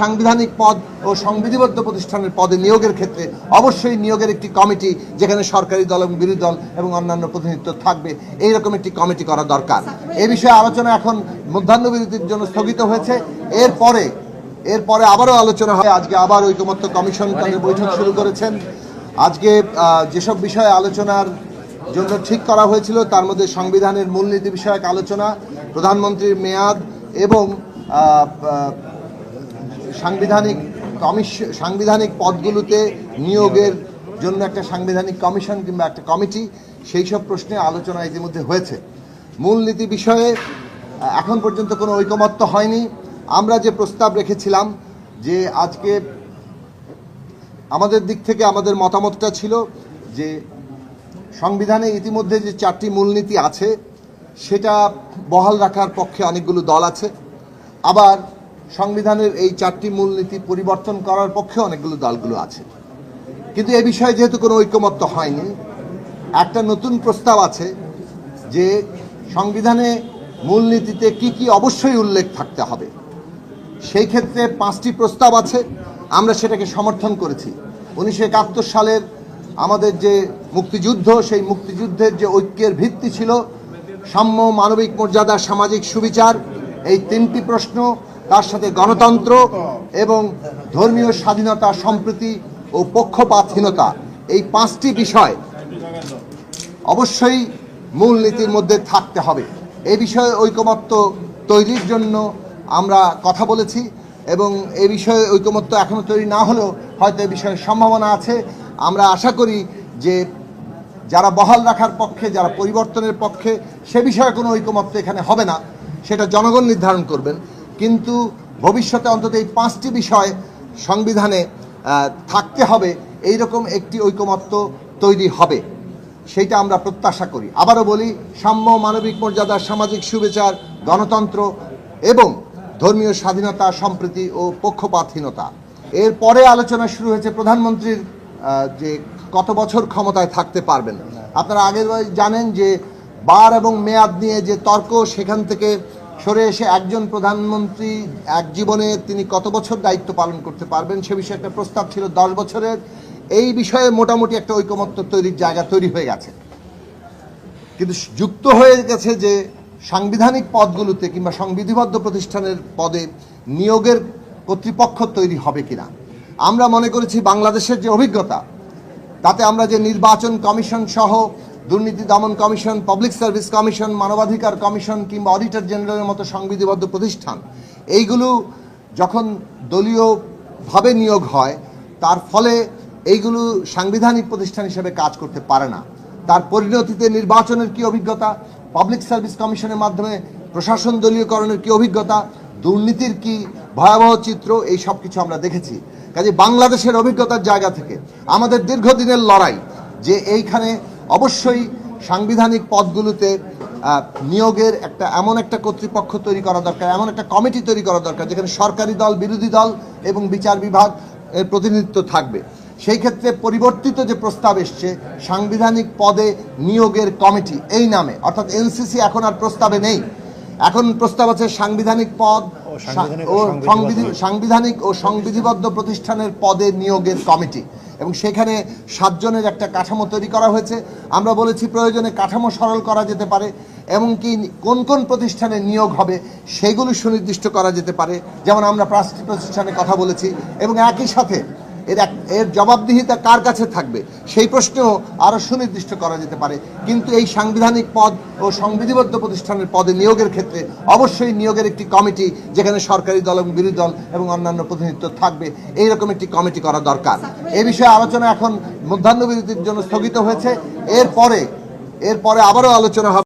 সাংবিধানিক পদ ও সংবিধিবদ্ধ প্রতিষ্ঠানের পদে নিয়োগের ক্ষেত্রে অবশ্যই নিয়োগের একটি কমিটি যেখানে সরকারি দল এবং বিরোধী দল এবং অন্যান্য প্রতিনিধিত্ব থাকবে। এইরকম একটি কমিটি করা দরকার। এ বিষয়ে আলোচনা এখন মধ্যাহ্ন বিরতির জন্য স্থগিত হয়েছে। এরপরে এরপরে আবারও আলোচনা হয় আজকে আবার ঐকমত্য কমিশন তাদের বৈঠক শুরু করেছেন। আজকে যেসব বিষয়ে আলোচনার জন্য ঠিক করা হয়েছিল, তার মধ্যে সংবিধানের মূলনীতি বিষয়ক আলোচনা, প্রধানমন্ত্রীর মেয়াদ এবং সাংবিধানিক কমিশন সাংবিধানিক পদগুলোতে নিয়োগের জন্য একটা সাংবিধানিক কমিশন কিংবা একটা কমিটি, সেই সব প্রশ্নে আলোচনা ইতিমধ্যে হয়েছে। মূলনীতি বিষয়ে, এখন পর্যন্ত কোনো ঐকমত্য হয়নি। আমরা যে প্রস্তাব রেখেছিলাম যে আজকে আমাদের দিক থেকে আমাদের মতামতটা ছিল যে সংবিধানে ইতিমধ্যে যে চারটি মূলনীতি আছে, সেটা বহাল রাখার পক্ষে অনেকগুলো দল আছে। আবার সংবিধানের এই চারটি মূলনীতি পরিবর্তন করার পক্ষে অনেকগুলো দলগুলো আছে। কিন্তু এ বিষয়ে যেহেতু কোনো ঐকমত্য হয়নি, একটা নতুন প্রস্তাব আছে যে সংবিধানে মূলনীতিতে কি কি অবশ্যই উল্লেখ থাকতে হবে। সেই ক্ষেত্রে পাঁচটি প্রস্তাব আছে, আমরা সেটাকে সমর্থন করেছি। উনিশশো একাত্তর সালের আমাদের যে মুক্তিযুদ্ধ, সেই মুক্তিযুদ্ধের যে ঐক্যের ভিত্তি ছিল, সাম্য মানবিক মর্যাদা, সামাজিক সুবিচার, এই তিনটি প্রশ্ন তার সাথে গণতন্ত্র এবং ধর্মীয় স্বাধীনতা সম্প্রীতি ও পক্ষপাতহীনতা, এই পাঁচটি বিষয় অবশ্যই মূলনীতির মধ্যে থাকতে হবে। এই বিষয়ে ঐকমত্য তৈরির জন্য আমরা কথা বলেছি এবং এ বিষয়ে ঐকমত্য এখনও তৈরি না হলেও হয়তো এ বিষয়ে সম্ভাবনা আছে। আমরা আশা করি যে যারা বহাল রাখার পক্ষে, যারা পরিবর্তনের পক্ষে, সে বিষয়ে কোনো ঐকমত্য এখানে হবে না। সেটা জনগণ নির্ধারণ করবেন। কিন্তু ভবিষ্যতে অন্তত এই পাঁচটি বিষয় সংবিধানে থাকতে হবে এই রকম একটি ঐকমত্য তৈরি হবে। সেইটা আমরা প্রত্যাশা করি। আবারও বলি, সাম্য, মানবিক মর্যাদা, সামাজিক সুবিচার, গণতন্ত্র এবং ধর্মীয় স্বাধীনতা, সম্প্রীতি ও পক্ষপাতহীনতা। এরপরে আলোচনা শুরু হয়েছে প্রধানমন্ত্রীর যে কত বছর ক্ষমতায় থাকতে পারবেন। আপনারা আগের জানেন যে বার এবং মেয়াদ নিয়ে যে তর্ক, সেখান থেকে সরে এসে একজন প্রধানমন্ত্রী এক জীবনে তিনি কত বছর দায়িত্ব পালন করতে পারবেন সে বিষয়ে একটা প্রস্তাব ছিল দশ বছরের। এই বিষয়ে মোটামুটি একটা ঐকমত্য তৈরির জায়গা তৈরি হয়ে গেছে। কিন্তু যুক্ত হয়ে গেছে যে সাংবিধানিক পদগুলোতে কিংবা সংবিধিবদ্ধ প্রতিষ্ঠানের পদে নিয়োগের কর্তৃপক্ষ তৈরি হবে কিনা। আমরা মনে করেছি বাংলাদেশের যে অভিজ্ঞতা, তাতে আমরা যে নির্বাচন কমিশন সহ দুর্নীতি দমন কমিশন পাবলিক সার্ভিস কমিশন, মানবাধিকার কমিশন কিংবা অডিটর জেনারেলের মতো সংবিধিবদ্ধ প্রতিষ্ঠান, এইগুলো যখন দলীয়ভাবে নিয়োগ হয়, তার ফলে এইগুলো সাংবিধানিক প্রতিষ্ঠান হিসেবে কাজ করতে পারে না। তার পরিণতিতে নির্বাচনের কি অভিজ্ঞতা পাবলিক সার্ভিস কমিশনের মাধ্যমে প্রশাসন দলীয়করণের কি অভিজ্ঞতা, দুর্নীতির কি ভয়াবহ চিত্র, এই সব কিছু আমরা দেখেছি। কাজে বাংলাদেশের অভিজ্ঞতার জায়গা থেকে আমাদের দীর্ঘদিনের লড়াই, যে এইখানে অবশ্যই সাংবিধানিক পদগুলোতে নিয়োগের একটা এমন একটা কর্তৃপক্ষ তৈরি করা দরকার এমন একটা কমিটি তৈরি করা দরকার যেখানে সরকারি দল বিরোধী দল এবং বিচার বিভাগ এর প্রতিনিধিত্ব থাকবে। সেই ক্ষেত্রে পরিবর্তিত যে প্রস্তাব এসছে সাংবিধানিক পদে নিয়োগের কমিটি এই নামে অর্থাৎ এনসিসি এখন আর প্রস্তাবে নেই। এখন প্রস্তাব আছে সাংবিধানিক পদ ও সাংবিধানিক ও সংবিধিবদ্ধ প্রতিষ্ঠানের পদে নিয়োগের কমিটি। এবং সেখানে সাতজনের একটা কাঠামো তৈরি করা হয়েছে। আমরা বলেছি প্রয়োজনে কাঠামো সরল করা যেতে পারে, এমনকি কোন কোন প্রতিষ্ঠানে নিয়োগ হবে সেগুলো সুনির্দিষ্ট করা যেতে পারে। যেমন আমরা পাঁচটি প্রতিষ্ঠানের কথা বলেছি এবং একই সাথে এর এক এর জবাবদিহিতা কার কাছে থাকবে? সেই প্রশ্নেও আরও সুনির্দিষ্ট করা যেতে পারে। কিন্তু এই সাংবিধানিক পদ ও সংবিধিবদ্ধ প্রতিষ্ঠানের পদে নিয়োগের ক্ষেত্রে অবশ্যই নিয়োগের একটি কমিটি, যেখানে সরকারি দল এবং বিরোধী দল এবং অন্যান্য প্রতিনিধিত্ব থাকবে, এইরকম একটি কমিটি করা দরকার। এ বিষয়ে আলোচনা এখন মধ্যাহ্ন বিরতির জন্য স্থগিত হয়েছে। এরপরে এরপরে আবারও আলোচনা হবে।